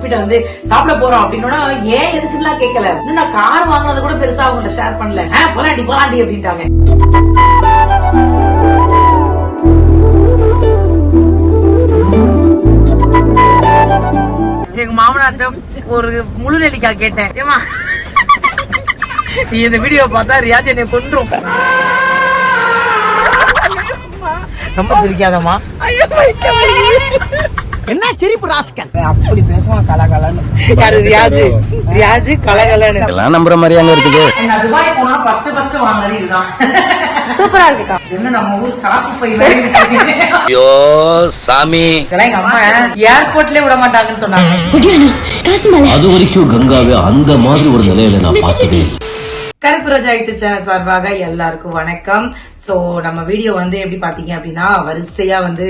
குப்பிட்ட வந்து சாப்பிட போறோம் அப்படின்னா ஏன் எதுக்குலாம் கேட்கல இன்னும் நான் கார் வாங்கினது கூட பெருசா அவங்கள்ட்ட ஷேர் பண்ணல. போலாண்டி போலாண்டி அப்படின்ட்டாங்க. எங்க மாமனார்ட்ட ஒரு முழு நெல்லிக்காய் கேட்டேன். ஏமா நீ இந்த வீடியோ பார்த்தா ரியாஜ் என்னை கொன்றும். ரொம்ப சிரிக்காதம்மா. என்ன சிரிப்பு ராஸ்கல்? அப்படி பேசுவான் கலகலன்னு. யாரு ரியாஜ் ரியாஜ் கலகலன்னு. இதெல்லாம் நம்புற மாதிரி அங்க இருக்குது. நான் துபாய் போனா ஃபர்ஸ்ட் ஃபர்ஸ்ட் வாங்கினது இதுதான். சூப்பரா இருக்குக்கா. என்ன நம்ம ஊர் சாப்பு பை. ஐயோ சாமி. இதெல்லாம் எங்க அம்மா ஏர்போர்ட்லயே விட மாட்டாங்கன்னு சொன்னாங்க. அது வரைக்கும் கங்காவே அந்த மாதிரி ஒரு நிலையில நான் பார்த்ததே. கருப்பு ரோஜா யூடியூப் சேனல் சார்பாக எல்லாருக்கும் வணக்கம். ஸோ நம்ம வீடியோ வந்து எப்படி பார்த்தீங்க அப்படின்னா வரிசையாக வந்து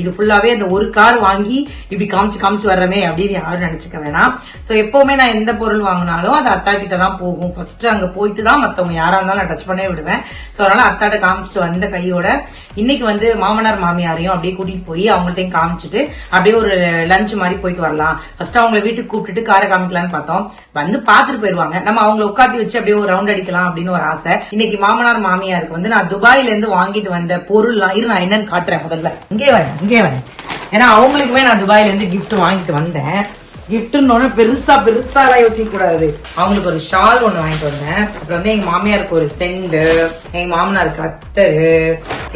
இது ஃபுல்லாகவே அந்த ஒரு கார் வாங்கி இப்படி காமிச்சு காமிச்சு வர்றமே அப்படின்னு யாரும் நினச்சிக்க வேணாம். ஸோ எப்போவுமே நான் எந்த பொருள் வாங்கினாலும் அது அத்தா கிட்ட தான் போகும். ஃபர்ஸ்ட் அங்கே போயிட்டு தான் மற்றவங்க யாராக இருந்தாலும் நான் டச் பண்ணவே விடுவேன். ஸோ அதனால அத்தாட்ட காமிச்சிட்டு வந்த கையோட இன்னைக்கு வந்து மாமனார் மாமியாரையும் அப்படியே கூட்டிகிட்டு போய் அவங்கள்ட்டையும் காமிச்சிட்டு அப்படியே ஒரு லஞ்ச் மாதிரி போயிட்டு வரலாம். ஃபர்ஸ்ட் அவங்கள வீட்டுக்கு கூப்பிட்டுட்டு காரை காமிக்கலாம்னு பார்த்தோம். வந்து பார்த்துட்டு போயிடுவாங்க நம்ம அவங்கள உட்காந்து வச்சு அப்படியே ஒரு ரவுண்ட் அடிக்கலாம் அப்படின்னு ஒரு ஆசை. இன்னைக்கு மாமனார் மாமியாருக்கு வந்து நான் துபாயில இருந்து வாங்கிட்டு வந்த பொருள்லாம் இரு நான் என்னன்னு காட்டுறேன் முதல்ல. இங்கே வரேன் இங்கே வரேன் ஏன்னா அவங்களுக்குமே நான் துபாயில இருந்து கிஃப்ட் வாங்கிட்டு வந்தேன். கிஃப்ட்னோட பெருசா பெருசா எல்லாம் யோசிக்க கூடாது அவங்களுக்கு ஒரு ஷால் ஒண்ணு வாங்கிட்டு வந்தேன். அப்புறம் வந்து எங்க மாமியாருக்கு ஒரு செண்டு எங்க மாமனாருக்கு அத்தரு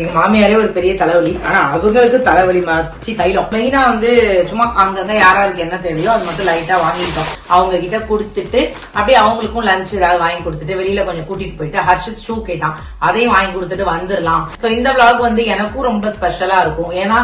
எங்க மாமியாரே ஒரு பெரிய தலைவலி. ஆனா அவங்களுக்கு தலைவலி மாச்சி தைலம். மெயினா வந்து சும்மா அங்கங்க யாராருக்கு என்ன தேவையோ அது மட்டும் லைட்டா வாங்கிட்டோம் அவங்க கிட்ட கொடுத்துட்டு அப்படியே அவங்களுக்கும் லஞ்ச் ஏதாவது வாங்கி கொடுத்துட்டு வெளியில கொஞ்சம் கூட்டிட்டு போயிட்டு ஹர்ஷித் ஷூ கேட்டான். அதையும் வாங்கி கொடுத்துட்டு வந்துடலாம். சோ இந்த விளாக் வந்து எனக்கும் ரொம்ப ஸ்பெஷலா இருக்கும். ஏன்னா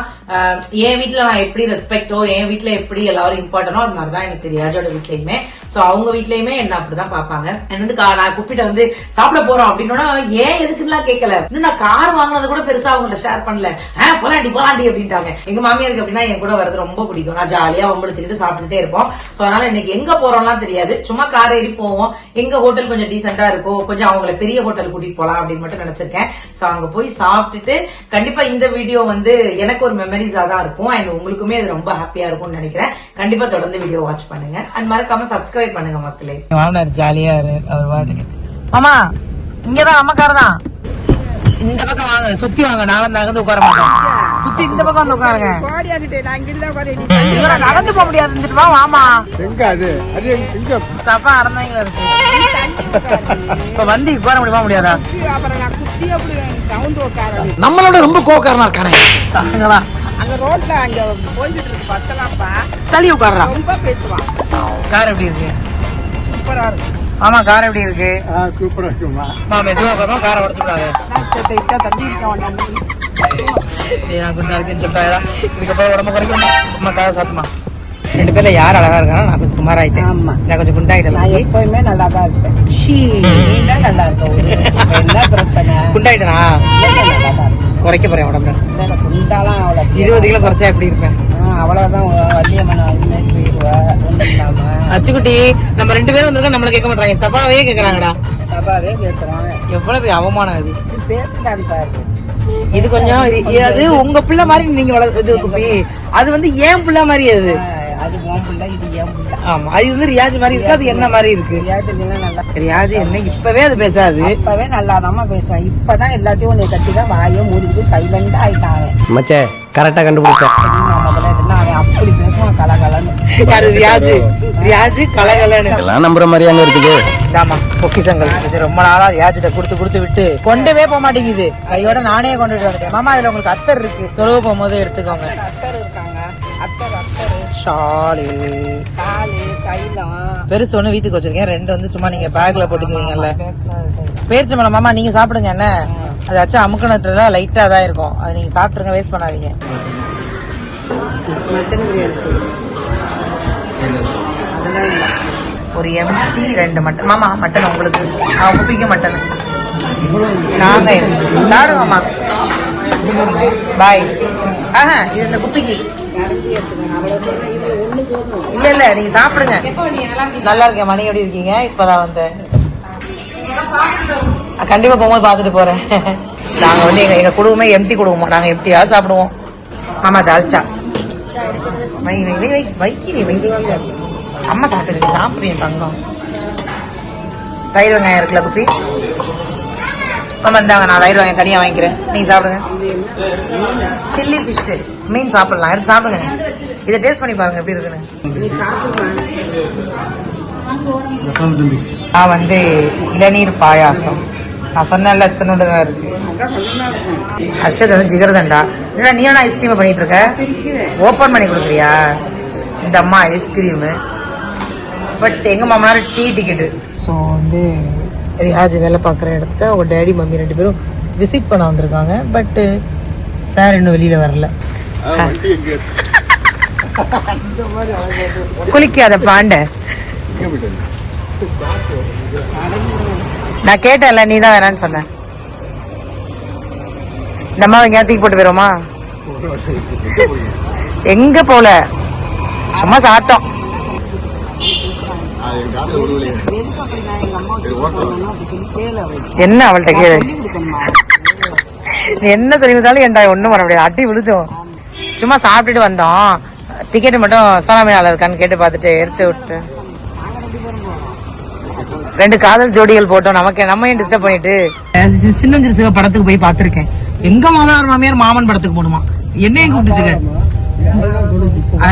என் வீட்டுல நான் எப்படி ரெஸ்பெக்டோ என் வீட்டுல எப்படி எல்லாரும் இம்பார்ட்டனோ அது மாதிரி தான் எனக்கு தெரியாஜோட வீட்லையுமே ஸோ அவங்க வீட்லயுமே என்ன அப்படிதான் பார்ப்பாங்க. என்ன வந்து கா- நான் கூப்பிட்ட வந்து சாப்பிட போறோம் அப்படின்னா ஏன் எதுக்குலாம் கேட்கல இன்னும் நான் கார் வாங்கினது கூட பெருசா அவங்கள்ட்ட ஷேர் பண்ணல. ஆ போலாண்டி போலாண்டி அப்படின்ட்டாங்க. எங்க மாமியாருக்கு அப்படின்னா என் கூட வரது ரொம்ப பிடிக்கும். நான் ஜாலியா உங்களுக்கு சாப்பிட்டுட்டே இருப்போம். ஸோ அதனால இன்னைக்கு எங்க போறோம்லாம் தெரியாது. சும்மா கார் ஏறி போவோம். எங்க ஹோட்டல் கொஞ்சம் டீசெண்டா இருக்கும் கொஞ்சம் அவங்கள பெரிய ஹோட்டல் கூட்டிட்டு போலாம் அப்படின்னு மட்டும் நினைச்சிருக்கேன். ஸோ அங்க போய் சாப்பிட்டுட்டு கண்டிப்பா இந்த வீடியோ வந்து எனக்கு ஒரு மெமரிஸா தான் இருக்கும். அண்ட் உங்களுக்குமே அது ரொம்ப ஹாப்பியா இருக்கும்னு நினைக்கிறேன். கண்டிப்பா தொடர்ந்து வீடியோ வாட்ச் பண்ணுங்க. அண்ட் மறக்காம சப்ஸ்கிரைப் பண்ணுங்க மக்களே. மாமனார் ஜாலியா அவர் பாட்டுக்கு. ஆமா இங்கதான் நம்ம கார் தான் இந்த பக்கம் வாங்க சுத்தி வாங்க. நான் வந்து அங்க உட்கார மாட்டேன். சுத்தி இந்த பக்கம் வந்து உட்காருங்க. நடந்து போக முடியாது. இருந்துட்டு வா வாமா. எங்க அது? அது எங்க தப்பா அறந்தாங்க இருக்கு இப்ப வந்து உட்கார முடியுமா முடியாதா? நம்மளோட ரொம்ப கோக்காரனா இருக்கானே. அங்க ரோட்ல அங்க போய்கிட்டு இருக்கு பஸ் எல்லாம்ப்பா. தள்ளி உட்கார்றா. ரொம்ப பேசுவான் கார் எப்படி இருக்கு? சூப்பரா இருக்கும் ஆமா கார் எப்படி இருக்கு? சூப்பரா இருக்குமா மாமா மெதுவா உட்காரணும் காரை உடச்சு விடாது தம்பி நான் குண்டா இருக்குன்னு சொல்லிட்டாயா? இதுக்கப்புறம் உடம்பு குறைக்கும்? அம்மா காரை சாத்துமா ரெண்டு பேர்ல யார் அழகா இருக்கானோ நான் கொஞ்சம் சுமார் ஆயிட்டேன். ஆமா. நான் கொஞ்சம் நான் குண்டாயிட்டேன் எப்பவுமே நல்லா தான் இருப்பேன். சீ. நீ தான் நல்லா இருக்க என்ன பிரச்சனை? குண்டாயிட்டனா? நல்லா தான் குறைக்க போறேன் உடம்ப. குண்டாலாம் அவ்வளோ இருபது கிலோ குறைச்சா எப்படி இருப்பேன்? அவ்வளவுதான் வள்ளியம்மன் அச்சுக்குட்டி நம்ம ரெண்டு பேரும் வந்திருக்கோம் நம்மள கேட்க மாட்டாங்க சபாவே கேக்குறாங்கடா. சபாவே கேட்குறோம் எவ்வளவு பெரிய அவமானம் அது பேசுறாங்க பாரு இது கொஞ்சம் அது உங்க பிள்ளை மாதிரி நீங்க வளர்த்து குப்பி அது வந்து ஏன் பிள்ளை மாதிரி அது? அது உன் பிள்ளை இது என் பிள்ளை ஆமா அது வந்து ரியாஜ் மாதிரி இருக்கு. அது என்ன மாதிரி இருக்கு? விளையாட்டுலாம் நல்லா ரியாஜ் என்ன இப்பவே அது பேசாது. அப்பவே நல்லா பேசுவான் இப்பதான் எல்லாத்தையும் உன்னை கட்டி தான் வாயை மூடிக்கிட்டு சைலண்டா ஆயிட்டான் மச்சே கரெக்டா கண்டுபிடிச்சிட்டேன் அவன் முதல்ல இருந்தா அவன் அப்படி பேசுவான் கலகலன்னு. யாரு ரியாஜ்? ரியாஜ் கலகலன்னு. நம்புற மாதிரி அங்க இருக்குது. ஆமா பொக்கிசங்கள் இது ரொம்ப நாளா ரியாஜிட்ட கொடுத்து கொடுத்து விட்டு கொண்டவே போக மாட்டேங்குது. கையோட நானே கொண்டுட்டு வந்துட்டேன். மாமா இதுல உங்களுக்கு அத்தர் இருக்கு. சொலவு போகும்போது எடுத்துக்கோங்க. அத்தர் இருக்காங்க. அத்தர் ஷாலு. பெருசு ஒண்ணு வீட்டுக்கு வச்சிருக்கேன். ரெண்டு வந்து சும்மா நீங்க பேக்ல போட்டுக்குவீங்கல்ல. பேக்கில் பேரிச்சம்பழம் மாமா நீங்க சாப்பிடுங்க என்ன? அது ஆச்சும் அமுக்கணத்துல லைட்டா தான் இருக்கும். அது நீங்க சாப்பிட்டுருங்க வேஸ்ட் பண்ணாதீங்க. ஒரு எம்டி ரெண்டு மட்டன். மாமா மட்டன் உங்களுக்கு. அவன் குப்பிக்கு மட்டன். நாங்க சாப்பிடு மாமா. பாய். ஆஹா இது இந்த குப்பிக்கு இல்ல இல்ல நீங்க சாப்பிடுங்க. நல்லா இருக்கேன் மணி எப்படி இருக்கீங்க? இப்பதான் வந்தேன். கண்டிப்பா போகும்போது பாத்துட்டு போறேன். நாங்க வந்து எங்க எங்க குடும்பமே எம்டி குடும்பம். நாங்க எம்டியா சாப்பிடுவோம். ஆமா தால்ச்சா வை வை வை வை வைக்கிறேன் வை அம்மா சாப்பிடுறேன் சாப்பிடுறேன் தங்கம். தயிர் வெங்காயம் இருக்குல்ல குப்பி? ஆமாம் இந்தாங்க நான் வயிறு வாங்க தனியாக வாங்கிக்கிறேன். நீங்கள் சாப்பிடுங்க. சில்லி ஃபிஷ்ஷு மீன் சாப்பிடலாம். எடுத்து சாப்பிடுங்க. இதை டேஸ்ட் பண்ணி பாருங்க எப்படி இருக்குன்னு. நான் வந்து இளநீர் பாயாசம். நான் சொன்னேன்ல எத்தனோடு தான் இருக்கு. அர்ஷத் வந்து ஜிகர்தண்டா. இல்ல நீ என்ன ஐஸ்கிரீம் பண்ணிட்டு இருக்க? ஓப்பன் பண்ணி கொடுக்குறியா? இந்த அம்மா ஐஸ்கிரீமு பட் எங்கள் மாமனார் டீ டிக்கெட்டு ஸோ வந்து ரியாஜ் வேலை பார்க்குற இடத்த அவங்க டேடி மம்மி ரெண்டு பேரும் விசிட் பண்ண வந்திருக்காங்க. பட்டு சார் இன்னும் வெளியில வரல. குளிக்காத பாண்ட. நான் கேட்டேன்ல நீ தான் வேணான்னு சொன்ன. இந்த அம்மா எங்கேயா தூக்கி போட்டு போயிருமா எங்க போல? சும்மா சாப்பிட்டோம். என்ன அவள்கிட்ட கேளு? நீ என்ன சொல்லி கொடுத்தாலும் என்டா ஒண்ணும் பண்ண முடியாது. அடி விழுச்சோம் சும்மா சாப்பிட்டுட்டு வந்தோம். டிக்கெட் மட்டும் சோனாமினால இருக்கான்னு கேட்டு பார்த்துட்டு எடுத்து விட்டு. ரெண்டு காதல் ஜோடிகள் போட்டோம். நமக்கு நம்ம ஏன் டிஸ்டர்ப் பண்ணிட்டு? சின்னஞ்சிறுசுக படத்துக்கு போய் பார்த்திருக்கேன். எங்க மாமனார் மாமியார் மாமன் படத்துக்கு போடுமா என்னையும் கூப்பிட்டுச்சுங்க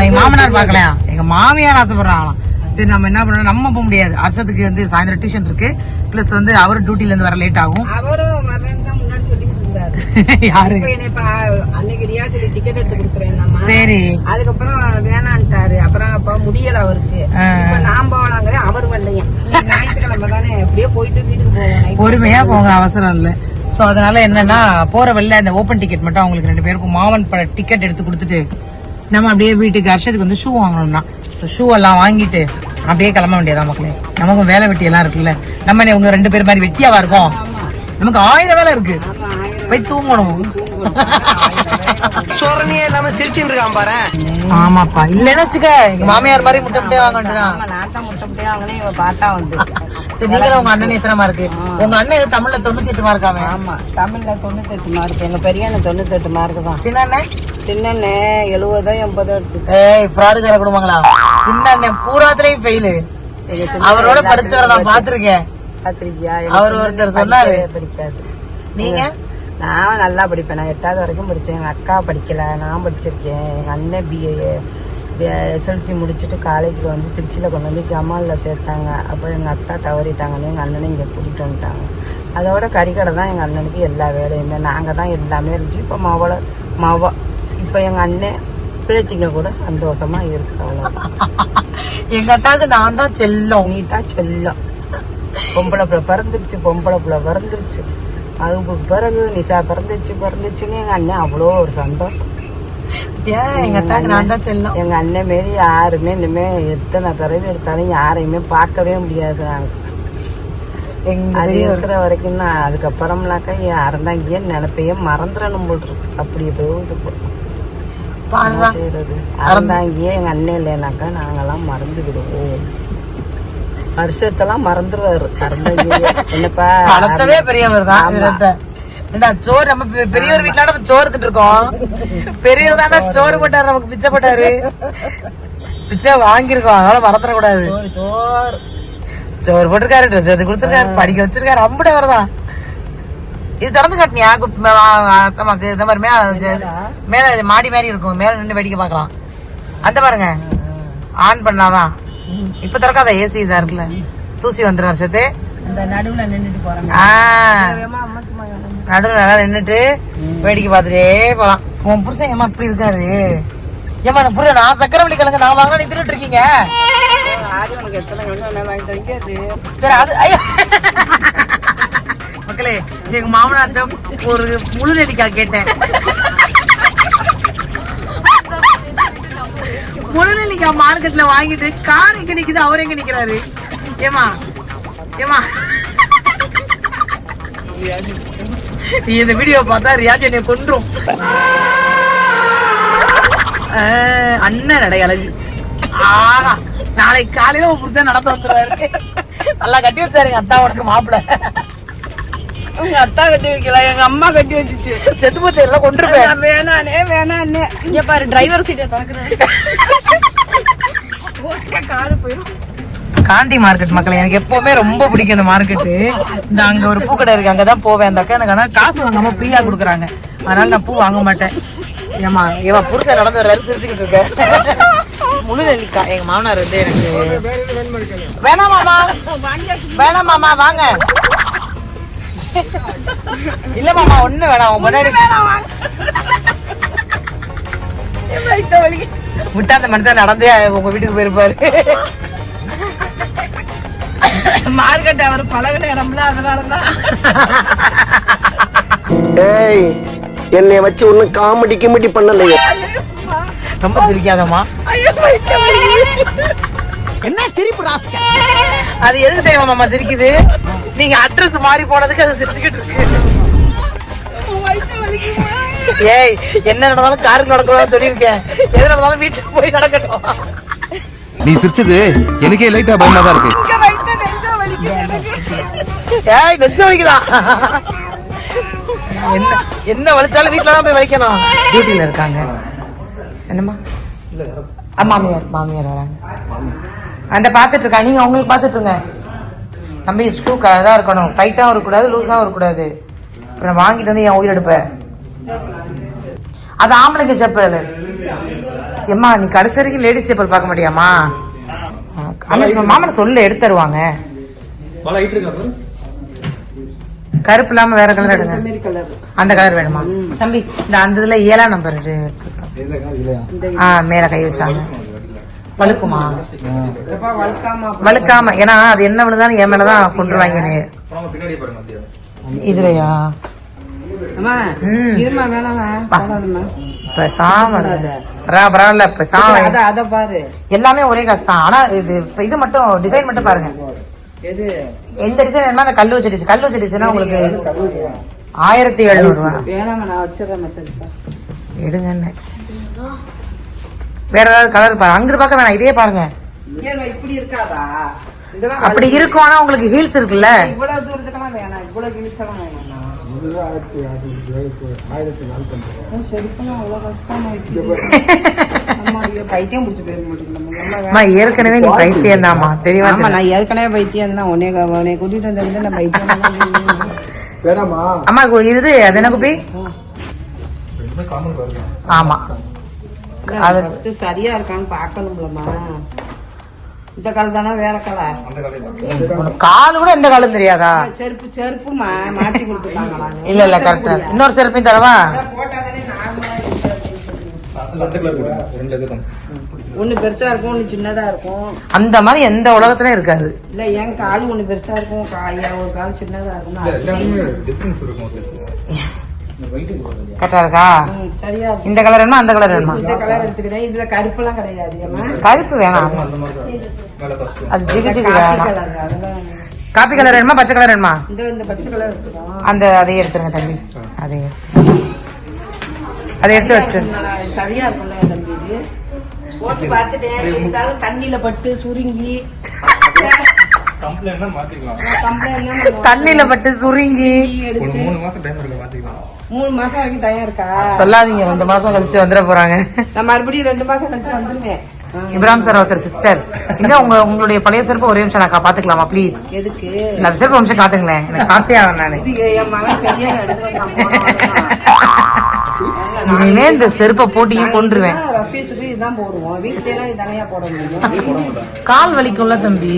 எங்க மாமனார். பார்க்கலையா? எங்க மாமியார் ஆசைப்படுறாங்களாம் சரி நம்ம என்ன பண்ணோம் நம்ம போக முடியாது. வருஷத்துக்கு வந்து சாயந்தரம் டியூஷன் இருக்கு. பிளஸ் வந்து அவர் டியூட்டில இருந்து வர லேட் ஆகும். அவரும் யாரு? அன்னைக்கு ரியாஜில டிக்கெட் எடுத்து கொடுக்குறேன் சரி. அதுக்கப்புறம் வேணான்ட்டாரு. அப்புறம் அப்ப முடியல அவருக்கு. நான் போகலாங்கிறேன் அவர் வரலையா? ஞாயிற்றுக்கிழமை தானே. எப்படியோ போயிட்டு வீட்டுக்கு போவோம். பொறுமையா போங்க அவசரம் இல்ல. சோ அதனால என்னன்னா போற வழியில அந்த ஓபன் டிக்கெட் மட்டும் அவங்களுக்கு ரெண்டு பேருக்கும். மாவன் பட டிக்கெட் எடுத்து கொடுத்துட்டு நம்ம அப்படியே வீட்டுக்கு ஹர்ஷத்துக்கு வந்து ஷூ வாங்கணும்னா. ஷூ எல்லாம் வாங்கிட்டு அப்படியே கிளம்ப வேண்டியதா மக்களே. நமக்கும் வேலை வெட்டி எல்லாம் இருக்குல்ல. நம்ம என்ன உங்க ரெண்டு பேர் மாதிரி வெட்டியாவா இருக்கோம்? நமக்கு ஆயிரம் வேலை இருக்கு. போய் தூங்கணும். சொரணியே இல்லாம சிரிச்சுட்டு இருக்கான் பாரு. ஆமாப்பா. இல்லன்னு வச்சுக்க எங்க மாமியார் மாதிரி முட்டை முட்டையா வாங்க வேண்டியதுதான். ஆமா நான் தான் முட்டை முட்டையா வாங்கினேன் இவ பார்த்தா வந்து. சரி நீங்களும் உங்க அண்ணன் எத்தனை மார்க்கு உங்க அண்ணன் தமிழ்ல தொண்ணூத்தி எட்டு மார்க்காமே ஆமா தமிழ்ல தொண்ணூத்தெட்டு மார்க். எங்க பெரிய அண்ணன் தொண்ணூத்தெட்டு மார்க் தான். சின்ன அண்ணன்? சின்ன எழுபதோ எண்பதோ எடுத்துச்சு. ஏய் ஃப்ராடுக்கார குடும்பங்களா? சின்ன அண்ணன் பூராத்துலயும் ஃபெயிலு அவரோட படிச்சவரை நான் பாத்திருக்கேன் பாத்திருக்கியா அவர் ஒருத்தர் சொன்னாரு. படிக்காது. நீங்க? நான் நல்லா படிப்பேன். நான் எட்டாவது வரைக்கும் படிச்சேன். எங்க அக்கா படிக்கல. நான் படிச்சிருக்கேன். எங்க அண்ணன் பிஏ எஸ்எல்சி முடிச்சுட்டு காலேஜில் வந்து திருச்சியில் கொண்டு வந்து ஜமாலில் சேர்த்தாங்க. அப்போ எங்கள் அத்தா தவறிட்டாங்கன்னு எங்கள் அண்ணனை இங்கே கூட்டிகிட்டு வந்துட்டாங்க. அதோட கறிக்கடை தான் எங்கள் அண்ணனுக்கு எல்லா வேலையுமே. நாங்கள் தான் எல்லாமே இருந்துச்சு. இப்போ மவளை மவ இப்போ எங்கள் அண்ணன் பேத்திங்க கூட சந்தோஷமாக இருக்கு எங்கள் அத்தாவுக்கு நான் தான் செல்லம். நீ தான் செல்லம். பொம்பளை பிள்ளை பிறந்துருச்சு பொம்பளை பிள்ளை பிறந்துருச்சு. அதுக்கு பிறகு நிசா பிறந்துச்சு பிறந்துச்சுன்னு எங்கள் அண்ணன் அவ்வளோ ஒரு சந்தோஷம். ஏன் எங்க அத்தாக்கு நான் தான் செல்லம். எங்க அண்ணன் மாரி யாருமே இனிமே எத்தனை பிறவி எடுத்தாலும் யாரையுமே பார்க்கவே முடியாது அது. இருக்கிற வரைக்கும் தான் அதுக்கப்புறம்னாக்கா அறந்தாங்கியே நினைப்பையே மறந்துடணும் போல் இருக்கு. அப்படியே. பாருடா. என்ன செய்யறது அறந்தாங்கியே எங்க அண்ணன் இல்லைனாக்கா நாங்கெல்லாம் மறந்து விடுவோம். வருஷத்தெல்லாம் மறந்துடுவாரு அறந்தாங்கியே என்னப்பா? பெரியவர் தான் சோறு நம்ம பெரியவர் வீட்டுல நம்ம சோறு திட்டு இருக்கோம் பெரியவர் தானே சோறு போட்டாரு நமக்கு பிச்சை போட்டாரு. பிச்சை வாங்கியிருக்கோம் அதனால மறந்துட கூடாது சோறு. சோறு போட்டிருக்காரு ட்ரெஸ் எடுத்து கொடுத்துருக்காரு படிக்க வச்சிருக்காரு அம்புட வரதான் இது திறந்து காட்டினியா? நமக்கு இந்த மாதிரி மேல மேல மாடி மாதிரி இருக்கும் மேல நின்று வேடிக்கை பார்க்கலாம். அந்த பாருங்க. ஆன் பண்ணாதான். இப்ப திறக்காத ஏசி இதா இருக்குல்ல. தூசி வந்துடும் வருஷத்து. நடுவுல நின்னுட்டு போறாங்க. நடுவில் நல்லா நின்னுட்டு வேடிக்கை பார்த்துட்டே போலாம். உன் புருஷன் ஏமா இப்படி இருக்காரு? ஏமா நான் புரியல நான் சக்கரவள்ளி கிழங்கு நான் வாங்கினா நீ திருட்டு இருக்கீங்க? சரி அது ஐயோ. மக்களே எங்க மாமனார்ட்ட ஒரு முழு நெல்லிக்காய் கேட்டேன். முழு நெல்லிக்காய் மார்க்கெட்ல வாங்கிட்டு கார் எங்க நிக்குது அவர் எங்க நிக்கிறாரு? ஏமா ஏமா நீ இந்த வீடியோ பார்த்தா ரியாஜ் என்னை கொன்றும். அண்ணன் நடை அழகு ஆஹா நாளைக்கு காலையில உன் புருஷன் நடந்து வந்துருவாரு. நல்லா கட்டி வச்சாருங்க அத்தா உனக்கு மாப்பிள்ள உங்க அத்தா கட்டி வைக்கல எங்க அம்மா கட்டி வச்சுச்சு. செத்து போச்சு எல்லாம் கொண்டுருப்பேன் நான் வேணானே வேணானே இங்க பாரு டிரைவர் சீட்டை திறக்கிறேன் காரு போயிடும் காந்தி மார்க்கெட் மக்கள் எனக்கு எப்பவுமே ரொம்ப பிடிக்கும் இந்த மார்க்கெட்டு இந்த அங்க ஒரு பூக்கடை இருக்கு அங்கதான் போவேன். அந்த அக்கா எனக்கு ஆனா காசு வாங்காம ஃப்ரீயா கொடுக்குறாங்க. அதனால நான் பூ வாங்க மாட்டேன். ஏமா ஏமா புருஷன் நடந்து வர்றாரு சிரிச்சுக்கிட்டு இருக்க. முழு எங்க மாமனார் வந்து எனக்கு வேணாம் மாமா. வேணாம் மாமா வாங்க. இல்ல மாமா ஒண்ணு வேணாம் உங்க முன்னாடி. விட்டா அந்த மனுஷன் நடந்தே உங்க வீட்டுக்கு போயிருப்பாரு. மார்க்கெட் அவர் பழகின இடம்ல அதனாலதான். ஏய் என்னை வச்சு ஒன்னும் காமெடி கிமெடி பண்ணலையே. ரொம்ப சிரிக்காதம்மா. என்ன சிரிப்பு ராஸ்க அது எதுக்கு தெரியுமா மாமா சிரிக்குது? நீங்க அட்ரஸ் மாறி போனதுக்கு அது சிரிச்சுக்கிட்டு இருக்கு. ஏய் என்ன நடந்தாலும் காருக்கு நடக்கூடாதுன்னு சொல்லியிருக்கேன். எது நடந்தாலும் வீட்டுக்கு போய் நடக்கட்டும். நீ சிரிச்சது எனக்கே லைட்டா பயமா தான் இருக்கு. ஏய் நெஞ்சு வலிக்குதா என்ன என்ன வலிச்சாலும் வீட்டுல தான் போய் வலிக்கணும். டியூட்டில இருக்காங்க. என்னம்மா? மாமியார் மாமியார் வராங்க. அந்த பாத்துட்டு இருக்கா? நீங்க அவங்களுக்கு பாத்துட்டு இருங்க. தம்பி ஸ்டூ தான் இருக்கணும். டைட்டாகவும் இருக்கக்கூடாது லூஸாகவும் இருக்கக்கூடாது. அப்புறம் வாங்கிட்டு வந்து என் உயிர் எடுப்பேன். அது ஆம்பளைங்க செப்பல். எம்மா நீ கடைசி வரைக்கும் லேடிஸ் செப்பல் பார்க்க மாட்டியாமா ஆனா மாமனை சொல்ல கருப்பு இல்லாம வேற கலர் எடுங்க. அந்த கலர் வேணுமா? தம்பி இந்த அந்த இதுல ஏழாம் நம்பர் ஆ மேல கை வச்சாங்க. வழுக்குமா? எப்பா வழுக்காம ஏன்னா அது என்ன விழுந்தாலும் என் மேலதான் இதுலயா? அத அத பாரு. எல்லாமே ஒரே காசு தான். ஆனா இது இப்ப இது மட்டும் டிசைன் மட்டும் பாருங்க. எது? எந்த டிசைன் வேணுமோ அந்த கல்லு வச்ச டிசைன் கல்லு வச்ச டிசைனா உங்களுக்கு ஆயிரத்தி எழுநூறு ரூபா வேணாமா நான் வச்சிடறேன் எடுங்க வேற ஏதாவது கலர் பாருங்க அங்கிட்டு பார்க்க வேணாம் இதே பாருங்க. இப்படி இருக்காதா? அப்படி இருக்கும் ஆனா உங்களுக்கு ஹீல்ஸ் இருக்குல்ல? இவ்வளவு தூரத்துக்கெல்லாம் வேணாம் இவ்வளவு கிழிச்செல்லாம் வேணாம். செருப்புனா அவ்வளவு கஷ்டமா இருக்குது அம்மா, ஐயோ, பைத்தியம் பிடிச்சி போயிருக்க மாட்டேங்குது அம்மா ஏற்கனவே நீ பைத்தியம் தாமா தெரியுமா ஆமா நான் ஏற்கனவே பைத்தியம் தான் உன்னை உன்னை கூட்டிட்டு வந்திருந்து நான் பைத்தியம் வேணாமா அம்மா இது அது என்ன குப்பி? ஆமா. அது சரியா இருக்கான்னு பாக்கணும்லம்மா இந்த கால்? தானே வேற கலர் உனக்கு கால் கூட எந்த காலும் தெரியாதா? செருப்பு செருப்புமா மாத்தி கொடுத்துருக்காங்களா இல்ல இல்ல கரெக்டா இன்னொரு செருப்பையும் தரவா? ஒண்ணு பெருசா இருக்கும் ஒண்ணு சின்னதா இருக்கும். அந்த மாதிரி எந்த உலகத்துலயும் இருக்காது. இல்ல என் கால் ஒண்ணு பெருசா இருக்கும். காயா ஒரு கால் சின்னதா இருக்கும் டிஃபரன்ஸ் இருக்கும் கரெக்டா இருக்கா? இந்த கலர் வேணுமா? அந்த கலர் வேணுமா? இந்த கலர் எடுத்துக்கிறேன் இதுல கருப்புலாம் கிடையாது ஏம்மா? கருப்பு வேணாம். அது ஜிகு ஜிகு காப்பி வேணாம் கலர் வேணுமா? பச்சை கலர் வேணுமா? இந்த இந்த பச்சை கலர் அந்த அதையே எடுத்துருங்க தம்பி. அதே அதை எடுத்து வச்சு சரியா இருக்கும்ல தம்பி இது. போட்டு பார்த்துட்டேன். இருந்தாலும் தண்ணியில பட்டு சுருங்கி. தண்ணியில பட்டு சுருங்கி. ஒரு மூணு மாசம் மூணு மாசம் வரைக்கும் தயம் இருக்கா? சொல்லாதீங்க ரெண்டு மாசம் கழிச்சு வந்துட போறாங்க. நான் மறுபடியும் ரெண்டு மாசம் கழிச்சு வந்துருவேன். ஆ, இப்ராஹிம் சார் ஒருத்தர் சிஸ்டர் எங்க உங்க உங்களுடைய பழைய செருப்பு ஒரே நிமிஷம் நான் பாத்துக்கலாமா ப்ளீஸ் எதுக்கு? அந்த செருப்பு ஒரு நிமிஷம் காத்துங்களேன் எனக்கு காத்தே ஆகும் நானு. இனிமே இந்த செருப்பை போட்டியே கொண்டுருவேன் கால் வலிக்கும்ல தம்பி.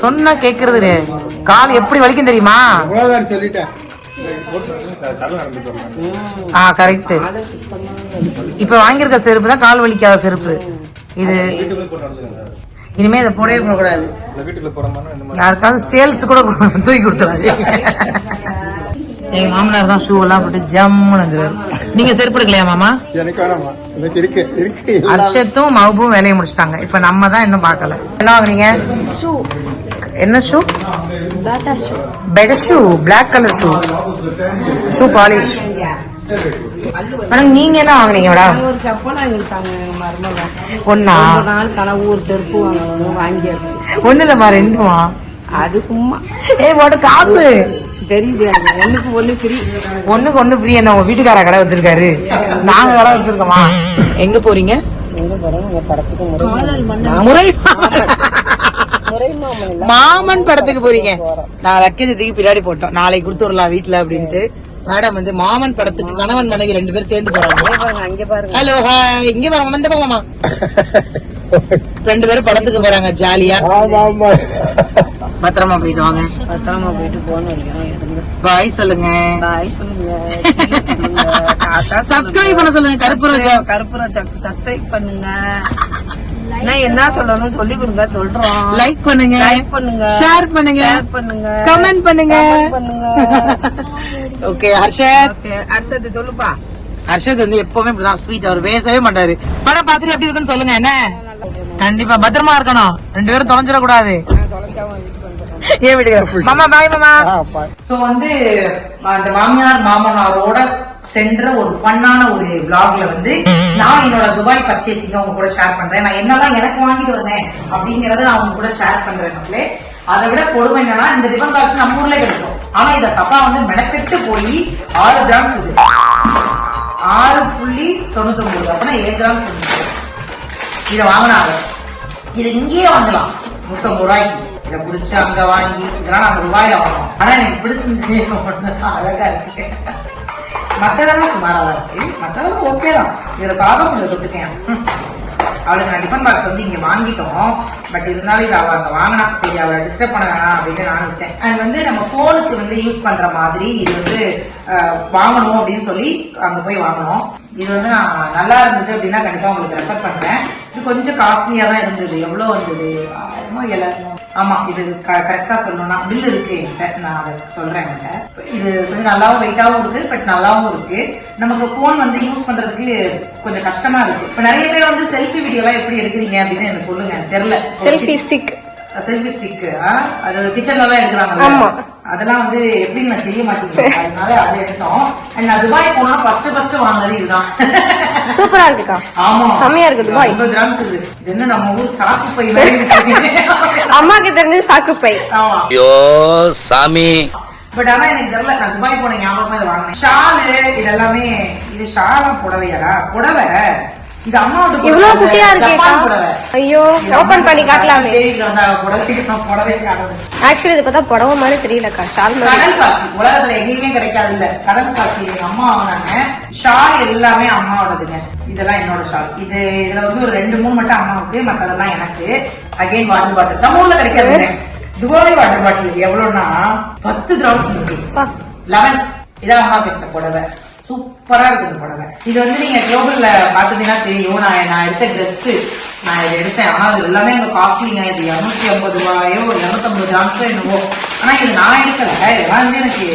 சொன்னா கேக்குறது. கால் எப்படி வலிக்கும் தெரியுமா? ஆ கரெக்ட் இப்ப வாங்கியிருக்க செருப்பு தான் கால் வலிக்காத செருப்பு. இது இனிமே இதை போடவே போடக்கூடாது. யாருக்காவது சேல்ஸ் கூட தூக்கி கொடுத்துறாது எங்க மாமனார் தான் ஷூ எல்லாம் போட்டு ஜம்முன்னு நீங்க செருப்பு எடுக்கலையா மாமா? அர்ஷத்தும் மவுபும் வேலையை முடிச்சிட்டாங்க. இப்ப நம்ம தான் இன்னும் பார்க்கல. என்ன வாங்குனீங்க ஷூ என்ன shoe better shoe black colour shoe shoe polish madam நீங்க என்ன வாங்குனீங்க மேடம் ஒரு செப்பல் வாங்கி கொடுத்தாங்க எங்க மருமகன் ஒன்னா ஒரு நாள் கனவு ஒரு செருப்பு வாங்கணும் வாங்கியாச்சு. ஒண்ணு இல்லம்மா ரெண்டுமா? அது சும்மா. ஏய் உட காசு. தெரியுது ஒண்ணுக்கு ஒண்ணு ஃப்ரீ ஒண்ணுக்கு ஒண்ணு ஃப்ரீ என்ன உங்க வீட்டுக்கார கடை வச்சிருக்காரு. நாங்க கடை வச்சிருக்கோமா? எங்க போறீங்க? எங்க போறோம் உங்க படத்துக்கு முறை முறை முறை மாமன். படத்துக்கு போறீங்க. நான் லக்கேஜத்துக்கு பின்னாடி போட்டோம். நாளைக்கு கொடுத்து வரலாம் வீட்டுல அப்படின்ட்டு. மேடம் வந்து மாமன் படத்துக்கு கணவன் மனைவி ரெண்டு பேரும் சேர்ந்து போறாங்க. பாருங்க அங்க பாருங்க. ஹலோ ஹாய் இங்க பாருங்க வந்து போங்கம்மா ரெண்டு பேரும் படத்துக்கு போறாங்க ஜாலியா. ஆமா ஆமா. பத்திரமா போயிட்டு வாங்க. பத்திரமா போயிட்டு போன் பாய் சொல்லுங்க. பாய் சொல்லுங்க சப்ஸ்கிரைப் பண்ண சொல்லுங்க கருப்பு ரோஜா. கருப்புரம் சப்ஸ்கிரைப் பண்ணுங்க. நான் என்ன சொல்லணும் சொல்லி கொடுங்க சொல்றோம். லைக் பண்ணுங்க. லைக் பண்ணுங்க. ஷேர் பண்ணுங்க. ஷேர் பண்ணுங்க. கமெண்ட் பண்ணுங்க. பண்ணுங்க. ஓகே ஹர்ஷத் ஓகே அடுத்தது சொல்லுப்பா. ஹர்ஷத் வந்து எப்பவுமே இப்படிதான் ஸ்வீட் அவர் பேசவே மாட்டாரு. படம் பார்த்துட்டு எப்படி இருக்குன்னு சொல்லுங்க என்ன? கண்டிப்பா பத்திரமா இருக்கணும். ரெண்டு பேரும் தொலைஞ்சிட கூடாது ஏன் வீட்டுக்கு மாமா பாய் மாமா. சோ வந்து அந்த மாமியார் மாமனாரோட சென்ற ஒரு ஃபன்னான ஒரு vlogல வந்து நான் என்னோட துபாய் பர்ச்சேசிங்க உங்க கூட ஷேர் பண்றேன். நான் என்னெல்லாம் எனக்கு வாங்கிட்டு வந்தேன் அப்படிங்கறத நான் உங்க கூட ஷேர் பண்றேன் மக்களே. அதை விட கொடுமை என்னன்னா இந்த டிஃபன் பாக்ஸ் நம்ம ஊர்ல கிடைக்கும். ஆனா இத சப்பா வந்து மெனக்கெட்டு போய் ஆறு கிராம்ஸ் இது. ஆறு புள்ளி தொண்ணூத்தி ஒன்பது அப்படின்னா ஏழு கிராம்ஸ் இருந்துச்சு. இதை வாங்கினாங்க இது இங்கேயே வாங்கலாம். முப்பது ரூபாய்க்கு. இதை பிடிச்சி அங்க வாங்கி இதெல்லாம் நம்ம ரூபாயில வாங்கலாம் ஆனா எனக்கு பிடிச்சிருந்து அழகா இருக்கு. மற்றதெல்லாம் சுமாராக தான் இருக்கு. மற்றதெல்லாம் ஓகே தான். இதில் சாதம் கொஞ்சம் தொட்டுட்டேன். ம். அவளுக்கு நான் டிஃபன் பாக்ஸ் வந்து இங்கே வாங்கிட்டோம். பட் இருந்தாலும் இது அவள் அங்கே வாங்கினா சரி அவளை டிஸ்டர்ப் பண்ண வேணாம் அப்படின்னு நான் விட்டேன். அண்ட் வந்து நம்ம ஃபோனுக்கு வந்து யூஸ் பண்ணுற மாதிரி இது வந்து வாங்கணும் அப்படின்னு சொல்லி அங்கே போய் வாங்கணும் இது வந்து நான் நல்லா இருந்தது அப்படின்னா கண்டிப்பாக உங்களுக்கு ரெஃபர் பண்ணுறேன் இது கொஞ்சம் காஸ்ட்லியாக தான் இருந்தது. எவ்வளோ இருந்தது ஆயிரமோ ஏழாயிரமோ ஆமா இது கரெக்டா சொல்லணும்னா பில் இருக்கு என்கிட்ட. நான் அதை சொல்றேன் என்கிட்ட. இது கொஞ்சம் நல்லாவும் வெயிட்டாவும் இருக்கு பட் நல்லாவும் இருக்கு. நமக்கு போன் வந்து யூஸ் பண்றதுக்கு கொஞ்சம் கஷ்டமா இருக்கு. இப்ப நிறைய பேர் வந்து செல்ஃபி வீடியோ எல்லாம் எப்படி எடுக்கிறீங்க அப்படின்னு எனக்கு சொல்லுங்க தெரியல. செல்ஃபி ஸ்டிக் செல்ஃபி ஸ்டிக் அது கிச்சன்ல எல்லாம் எடுக்கிறாங்கல்ல? ஆமா. அதெல்லாம் வந்து எப்படின்னு எனக்கு தெரிய மாட்டேங்குது. அதனால அதை எடுத்தோம். அண்ட் நான் துபாய் போனா ஃபர்ஸ்ட் ஃபர்ஸ்ட் வாங்கினது இதுதான். சூப்பரா இருக்குக்கா. ஆமா. செம்மையா இருக்கு துபாய். ஐம்பது கிராம் இருக்குது இது என்ன நம்ம ஊர் சாக்கு பை. அம்மாக்கு தெரிஞ்சது சாக்குப்பை ஆமா. ஐயோ சாமி. பட் ஆனா எனக்கு தெரியல நான் துபாய் போன ஞாபகமா இதை வாங்கினேன். ஷாலு இதெல்லாமே இது ஷாலா புடவையாடா? புடவை. இது அம்மாவோட அந்த குட்டியா புடவை. ஐயோ ஓபன் பண்ணி காட்டலாமே. ஆக்சுவலி இது பார்த்தா புடவை மாதிரி தெரியலக்கா ஷால் கடல் பாசி உலகத்துல எங்கேயுமே கிடைக்காது இல்ல கடல் பாசி அம்மா வாங்கினாங்க. ஷால் எல்லாமே அம்மாவோடதுங்க. இதெல்லாம் என்னோட ஷால். இது இதுல வந்து ஒரு ரெண்டு மூணு மட்டும் அம்மாவுக்கு மத்ததெல்லாம் எனக்கு. அகைன் வாட்டர் பாட்டில் நம்ம ஊர்ல கிடைக்காதுங்க. துபாய் வாட்டர் பாட்டில் எவ்வளவுன்னா பத்து கிராம்ஸ் இருக்கு. லெவன் இதான் அம்மா கிட்ட புடவை. சூப்பரா இருக்குது இந்த புடவை. இது வந்து நீங்க குளோபல்ல பாத்தீங்கன்னா தெரியும். நான் நான் எடுத்த ட்ரெஸ் நான் இதை எடுத்தேன். ஆனா அது எல்லாமே அங்க காஸ்ட்லிங்க இது இருநூத்தி ஐம்பது ரூபாயோ இரநூத்தம்பது கிராம்ஸோ என்னவோ. ஆனா இது நான் எடுக்கல. இதெல்லாம் வந்து எனக்கு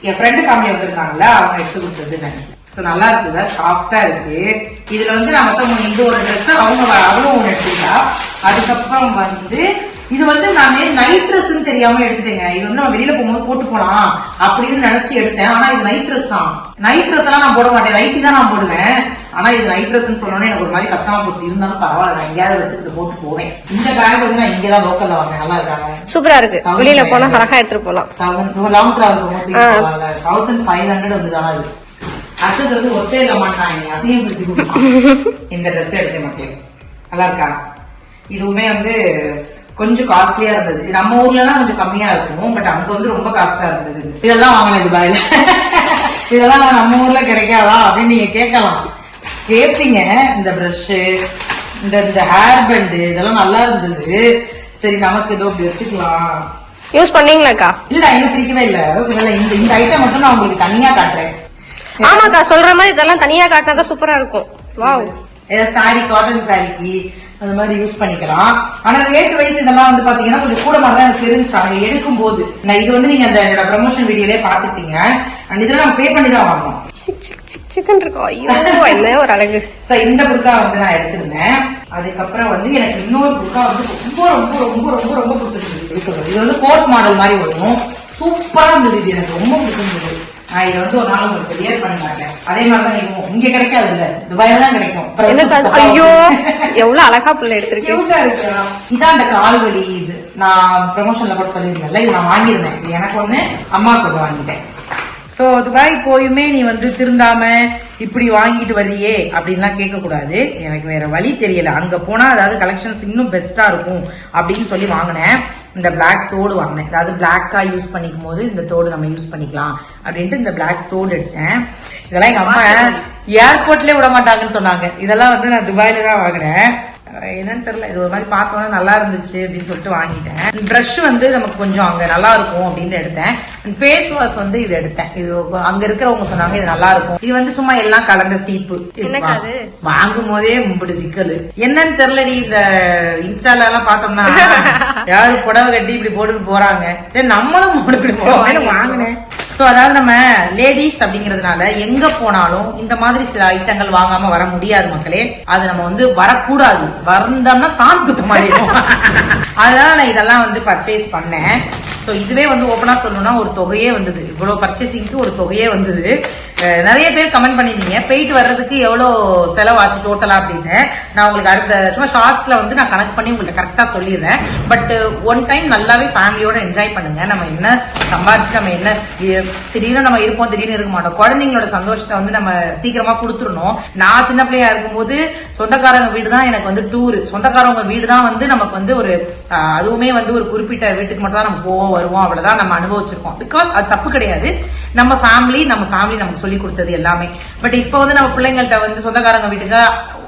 என் ஃப்ரெண்டு ஃபேமிலி வந்திருக்காங்கல்ல அவங்க எடுத்து கொடுத்தது நினைக்கிறேன் ஸோ நல்லா இருக்குல்ல? சாஃப்டா இருக்கு. இதுல வந்து நான் மொத்தம் மூணு இது ஒரு ட்ரெஸ் அவங்க வ- அவளும் ஒன்று எடுத்துக்கிட்டா. அதுக்கப்புறம் வந்து இது வந்து நான் நைட் ட்ரெஸ்ன்னு தெரியாம எடுத்துட்டேங்க. இது வந்து நம்ம வெளியில போகும்போது போட்டு போலாம் அப்படின்னு நினைச்சு எடுத்தேன். ஆனா இது நைட் ட்ரெஸ் தான். நைட் ட்ரெஸ் எல்லாம் நான் போட மாட்டேன். நைட்டி தான் நான் போடுவேன். ஆனா இது நைட் ட்ரெஸ்ன்னு சொன்னோன்னே எனக்கு ஒரு மாதிரி கஷ்டமா போச்சு. இருந்தாலும் பரவாயில்ல நான் எங்கேயாவது எடுத்துக்கிட்டு போட்டு போவேன். இந்த பேக் வந்து நான் இங்கே தான் லோக்கல்ல வாங்க நல்லா இருக்காங்க. சூப்பரா இருக்கு. வெளியில போனா அழகா எடுத்துட்டு போலாம். Long travel thousand five hundred வந்து தானே அது. அசது வந்து ஒத்தே இல்ல மாட்டான் நீ அசிங்கப்படுத்தி. இந்த ட்ரெஸ் எடுத்த மக்களே நல்லா இருக்கா இதுவுமே வந்து கொஞ்சம் காஸ்ட்லியா இருந்தது. நம்ம ஊர்லலாம் கொஞ்சம் கம்மியா இருக்கும். பட் அங்க வந்து ரொம்ப காஸ்டா இருந்தது. இதெல்லாம் வாங்கினேன் துபாயில இதெல்லாம் நம்ம ஊர்ல கிடைக்காதா அப்படின்னு நீங்க கேட்கலாம். கேட்பீங்க இந்த பிரஷ் இந்த இந்த ஹேர் பேண்ட் இதெல்லாம் நல்லா இருந்தது. சரி நமக்கு ஏதோ இப்படி வச்சுக்கலாம். யூஸ் பண்ணீங்களாக்கா இல்ல இன்னும் பிரிக்கவே இல்ல. ஒருவேளை இந்த இந்த ஐட்டம் மட்டும் நான் உங்களுக்கு தனியா காட்டுறேன். ஆமாக்கா சொல்ற மாதிரி இதெல்லாம் தனியா காட்டினாதான் சூப்பரா இருக்கும். வாவ் சாரி காட்டன் சாரிக்கு அந்த மாதிரி யூஸ் பண்ணிக்கலாம். ஆனா ரேட் வைஸ் இதெல்லாம் வந்து பாத்தீங்கன்னா கொஞ்சம் கூட மாதிரி தான் எனக்கு தெரிஞ்சு அதை எடுக்கும் போது நான் இது வந்து நீங்க அந்த என்னோட ப்ரமோஷன் வீடியோலயே பாத்துப்பீங்க அண்ட் இதெல்லாம் நம்ம பே பண்ணி தான் வாங்கணும். சிக் சிக் சிக் சிக்கன் இருக்கும் ஐயோ என்ன ஒரு அழகு. சோ இந்த புக்கா வந்து நான் எடுத்திருந்தேன். அதுக்கப்புறம் வந்து எனக்கு இன்னொரு புக்கா வந்து ரொம்ப ரொம்ப ரொம்ப ரொம்ப ரொம்ப பிடிச்சிருந்தது? இது வந்து கோட் மாடல் மாதிரி வரும். சூப்பரா இருந்தது இது. எனக்கு ரொம்ப பிடிச்சிருந்தது. நான் இதை வந்து ஒரு நாள் உங்களுக்கு கிளியர் பண்ணி காட்டேன் அதே மாதிரி தான் இருக்கும் இங்க கிடைக்காது இல்ல துபாயில தான் கிடைக்கும் ஐயோ! எவ்வளவு அழகா புள்ள எடுத்திருக்கு Cute ஆ இருக்கு. இதான் அந்த கால் வலி இது. நான் ப்ரமோஷன்ல கூட சொல்லியிருந்தேன்ல இது நான் வாங்கியிருந்தேன். இது எனக்கு ஒண்ணு அம்மாவுக்கு ஒன்று வாங்கிட்டேன். சோ துபாய் போயுமே நீ வந்து திருந்தாம இப்படி வாங்கிட்டு வர்றியே அப்படின்லாம் கேட்க கூடாது எனக்கு வேற வழி தெரியல. அங்க போனா அதாவது கலெக்ஷன்ஸ் இன்னும் பெஸ்டா இருக்கும் அப்படின்னு சொல்லி வாங்கினேன். இந்த Black தோடு வாங்கினேன். அதாவது பிளாக்கா யூஸ் பண்ணிக்கும் போது இந்த தோடு நம்ம யூஸ் பண்ணிக்கலாம் அப்படின்ட்டு இந்த Black தோடு எடுத்தேன். இதெல்லாம் எங்க அம்மா ஏர்போர்ட்லயே விட மாட்டாங்கன்னு சொன்னாங்க. இதெல்லாம் வந்து நான் துபாயில தான் வாங்கினேன். என்னன்னு தெரியல. இது ஒரு மாதிரி பார்த்தோன்னா நல்லா இருந்துச்சு அப்படின்னு சொல்லிட்டு வாங்கிட்டேன். ப்ரஷ் வந்து நமக்கு கொஞ்சம் அங்க நல்லா இருக்கும் அப்படின்னு எடுத்தேன். ஃபேஸ் வாஷ் வந்து இது எடுத்தேன். இது அங்க இருக்கிறவங்க சொன்னாங்க இது நல்லா இருக்கும். இது வந்து சும்மா எல்லாம் கலந்த சீப்பு? வாங்கும் போதே மும்பிட்டு சிக்கல். என்னன்னு தெரியலடி இந்த இன்ஸ்டால எல்லாம் பார்த்தோம்னா யாரு புடவை கட்டி இப்படி போட்டுட்டு போறாங்க. சரி நம்மளும் போட்டுக்கிட்டு போவோம். வாங்கினேன். ஸோ அதாவது நம்ம லேடிஸ் அப்படிங்கிறதுனால எங்க போனாலும் இந்த மாதிரி சில ஐட்டங்கள் வாங்காம வர முடியாது மக்களே. அது நம்ம வந்து வரக்கூடாது. வந்தோம்னா சாமி குத்த மாதிரி அதனால நான் இதெல்லாம் வந்து பர்ச்சேஸ் பண்ணேன். ஸோ இதுவே வந்து ஓப்பனாக சொல்லணும்னா ஒரு தொகையே வந்தது. இவ்வளோ பர்ச்சேசிங்க்கு ஒரு தொகையே வந்தது. நிறைய பேர் கமெண்ட் பண்ணியிருந்தீங்க போயிட்டு வர்றதுக்கு எவ்வளோ செலவாச்சு டோட்டலாக அப்படின்னு. நான் உங்களுக்கு அடுத்த சும்மா ஷார்ட்ஸில் வந்து நான் கனெக்ட் பண்ணி உங்களுக்கு கரெக்டாக சொல்லிடுறேன். பட் ஒன் டைம் நல்லாவே ஃபேமிலியோட என்ஜாய் பண்ணுங்க. நம்ம என்ன சம்பாதிச்சு நம்ம என்ன திடீர்னு நம்ம இருப்போம் திடீர்னு இருக்க மாட்டோம். குழந்தைங்களோட சந்தோஷத்தை வந்து நம்ம சீக்கிரமா கொடுத்துடணும். நான் சின்ன பிள்ளையா இருக்கும்போது சொந்தக்காரங்க வீடு தான் எனக்கு வந்து டூர் சொந்தக்காரவங்க வீடு தான் வந்து நமக்கு வந்து ஒரு அதுவுமே வந்து ஒரு குறிப்பிட்ட வீட்டுக்கு மட்டும் தான் நம்ம போவோம் வருவோம் அவ்வளவுதான் நம்ம அனுபவிச்சிருக்கோம். பிகாஸ் அது தப்பு கிடையாது. நம்ம ஃபேமிலி நம்ம ஃபேமிலி நமக்கு சொல்லி கொடுத்தது எல்லாமே. பட் இப்போ வந்து நம்ம பிள்ளைங்கள்ட்ட வந்து சொந்தக்காரங்க வீட்டுக்கு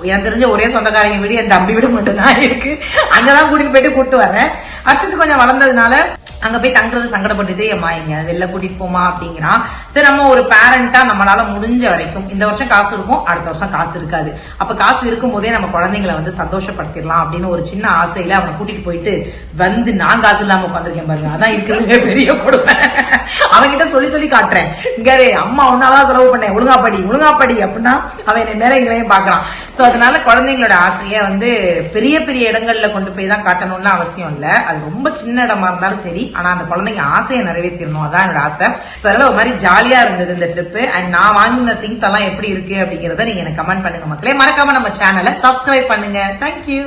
எனக்கு தெரிஞ்ச ஒரே சொந்தக்காரங்க வீடு என் தம்பி வீடு மட்டும்தான் இருக்கு. அங்கதான் கூட்டிட்டு போயிட்டு கூட்டு வரேன் அர்ஷத்து கொஞ்சம் வளர்ந்ததுனால அங்க போய் தங்குறது சங்கடப்பட்டுட்டு அம்மா எங்க வெளில கூட்டிட்டு போமா அப்படிங்கிறான் சரி நம்ம ஒரு பேரண்டா நம்மளால முடிஞ்ச வரைக்கும் இந்த வருஷம் காசு இருக்கும் அடுத்த வருஷம் காசு இருக்காது. அப்ப காசு இருக்கும் போதே நம்ம குழந்தைங்களை வந்து சந்தோஷப்படுத்திடலாம் அப்படின்னு ஒரு சின்ன ஆசையில அவனை கூட்டிட்டு போயிட்டு வந்து நான் காசு இல்லாம உட்காந்துருக்கேன் பாருங்க அதான் இருக்கிறது பெரிய கொடுமை அவன்கிட்ட சொல்லி சொல்லி காட்டுறேன். இங்க அம்மா ஒன்னாதான் செலவு பண்ணேன் ஒழுங்கா படி ஒழுங்கா படி அப்படின்னா அவன் என்ன மேல எங்களையும் பாக்குறான் ஸோ அதனால குழந்தைங்களோட ஆசையை வந்து பெரிய பெரிய இடங்கள்ல கொண்டு போய் தான் காட்டணும்னு அவசியம் இல்லை. அது ரொம்ப சின்ன இடமா இருந்தாலும் சரி ஆனா அந்த குழந்தைங்க ஆசையை நிறைவேற்றிடணும் அதான் என்னோட ஆசை. ஸோ அதெல்லாம் ஒரு மாதிரி ஜாலியா இருந்தது இந்த ட்ரிப் அண்ட் நான் வாங்கின திங்ஸ் எல்லாம் எப்படி இருக்கு அப்படிங்கறத நீங்க எனக்கு கமெண்ட் பண்ணுங்க மக்களே. மறக்காம நம்ம சேனலை சப்ஸ்கிரைப் பண்ணுங்க. தேங்க்யூ